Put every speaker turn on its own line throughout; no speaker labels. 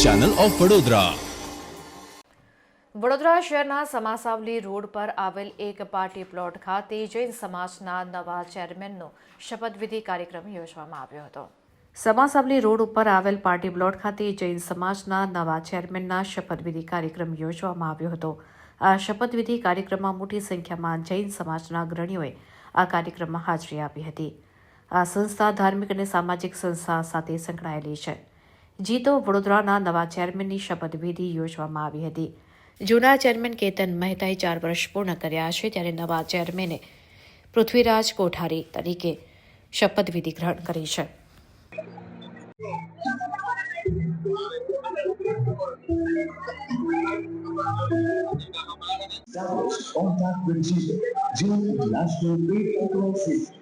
Channel of Vadodara
Vadodara શહેરના સમાસાવલી road પર આવેલ એક પાર્ટી પ્લોટ ખાતે જૈન સમાજના નવા ચેરમેનનો શપથવિધિ કાર્યક્રમ યોજવામાં આવ્યો હતો. સમાસાવલી રોડ ઉપર આવેલ પાર્ટી પ્લોટ ખાતે જૈન સમાજના નવા ચેરમેનના શપથવિધિ કાર્યક્રમ યોજવામાં આવ્યો હતો. આ શપથવિધિ કાર્યક્રમમાં મોટી સંખ્યામાં જૈન સમાજના અગ્રણીઓએ આ કાર્યક્રમમાં હાજરી આપી હતી. આ સંસ્થા ધાર્મિક અને સામાજિક સંસ્થા સાથે સંકળાયેલી છે. જીતો વડોદરાના નવા ચેરમેનની શપથવિધિ યોજવામાં આવી હતી. જૂના ચેરમેન કેતન મહેતાએ ચાર વર્ષ પૂર્ણ કર્યા છે ત્યારે નવા ચેરમેને પૃથ્વીરાજ કોઠારી તરીકે શપથવિધિ ગ્રહણ કરી છે.
Contact with Jesus. Jesus' last name,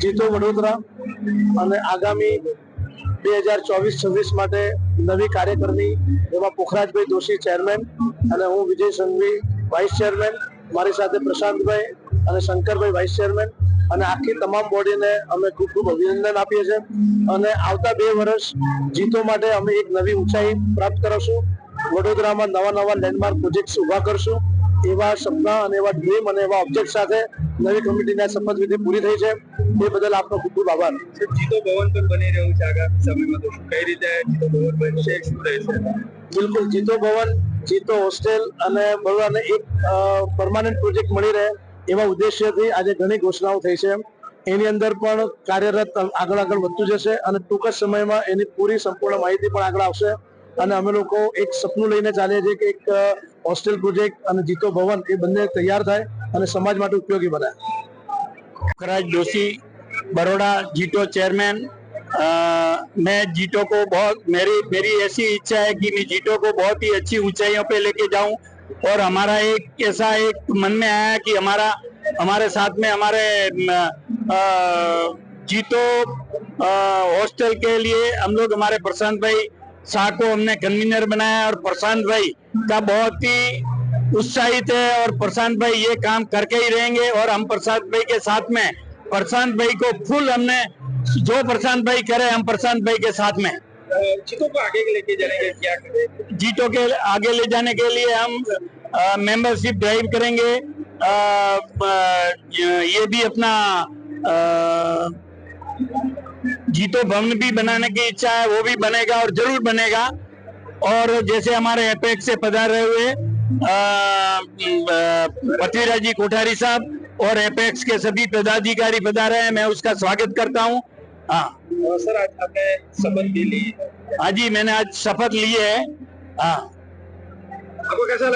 જીતો વડોદરા અને આગામી બે હજાર ચોવીસ છવ્વીસ માટે નવી કાર્યકરની એમાં પુખરાજભાઈ દોશી ચેરમેન અને હું વિજય સંઘવી વાઇસ ચેરમેન મારી સાથે પ્રશાંતભાઈ અને શંકરભાઈ વાઇસ ચેરમેન અને આખી તમામ બોડીને અમે ખૂબ ખૂબ અભિનંદન આપીએ છીએ. અને આવતા બે વર્ષ જીતો માટે અમે એક નવી ઊંચાઈ પ્રાપ્ત કરશું વડોદરામાં નવા નવા લેન્ડમાર્ક પ્રોજેક્ટ્સ ઊભા કરશું. એવા સપના અને એવા ડ્રીમ અને એવા ઓબ્જેક્ટ સાથે નવી કમિટીના શપથવિધિ પૂરી થઈ છે. એ બદલ આપનો ખૂબ ખૂબ આભાર.
જીતો ભવન પણ બની રહ્યું છે આગામી સમયમાં. તો કઈ રીતે જીતો ભવન બનશે? શું રહેશે?
બિલકુલ જીતો ભવન જીતો હોસ્ટેલ અને બરોડાને એક પરમાનન્ટ પ્રોજેક્ટ મળી રહે એવા ઉદ્દેશ્યથી આજે ઘણી ઘોષણાઓ થઈ છે. એની અંદર પણ કાર્યરત આગળ આગળ વધતું જશે અને ટૂંક જ સમયમાં એની પૂરી સંપૂર્ણ માહિતી પણ આગળ આવશે. અને અમે લોકો એક સપનું લઈને ચાલીએ છીએ કે એક હોસ્ટેલ પ્રોજેક્ટ અને જીતો ભવન એ બંને તૈયાર થાય અને સમાજ માટે ઉપયોગી બને
Kharaj Joshi Baroda JITO chairman uh, मैं जीटो को बहुत मेरी मेरी ऐसी इच्छा है कि मैं जीटो को बहुत ही अच्छी ऊंचाइयों पे लेके जाऊं और हमारा एक ऐसा एक मन में आया कि हमारा हमारे साथ में हमारे म, अ, जीतो अ, हॉस्टल के लिए हम लोग हमारे प्रशांत भाई शाह को हमने कन्वीनर बनाया और प्रशांत भाई का बहुत ही उत्साहित है और प्रशांत भाई ये काम करके ही रहेंगे और हम प्रशांत भाई के साथ में प्रशांत भाई को फुल हमने जो प्रशांत भाई करे हम प्रशांत भाई के साथ में।
जीतो को आगे लेके जाने के क्या करें?
जीटो के आगे ले जाने के लिए हम मेंबरशिप ड्राइव करेंगे। अ, अ, ये भी अपना अ, जीतो भवन भी बनाने की इच्छा है वो भी बनेगा और ज़रूर बनेगा। और जैसे हमारे एपेक्स से पधारे हुए पृथ्वीराज जी कोठारी साहब और एपेक्स के सभी पदाधिकारी पधारे हैं मैं उसका स्वागत करता हूँ। हाँ
सर आज आपने शपथ भी ली।
हाँ जी मैंने आज शपथ ली है। हाँ
आपको कैसा लगा?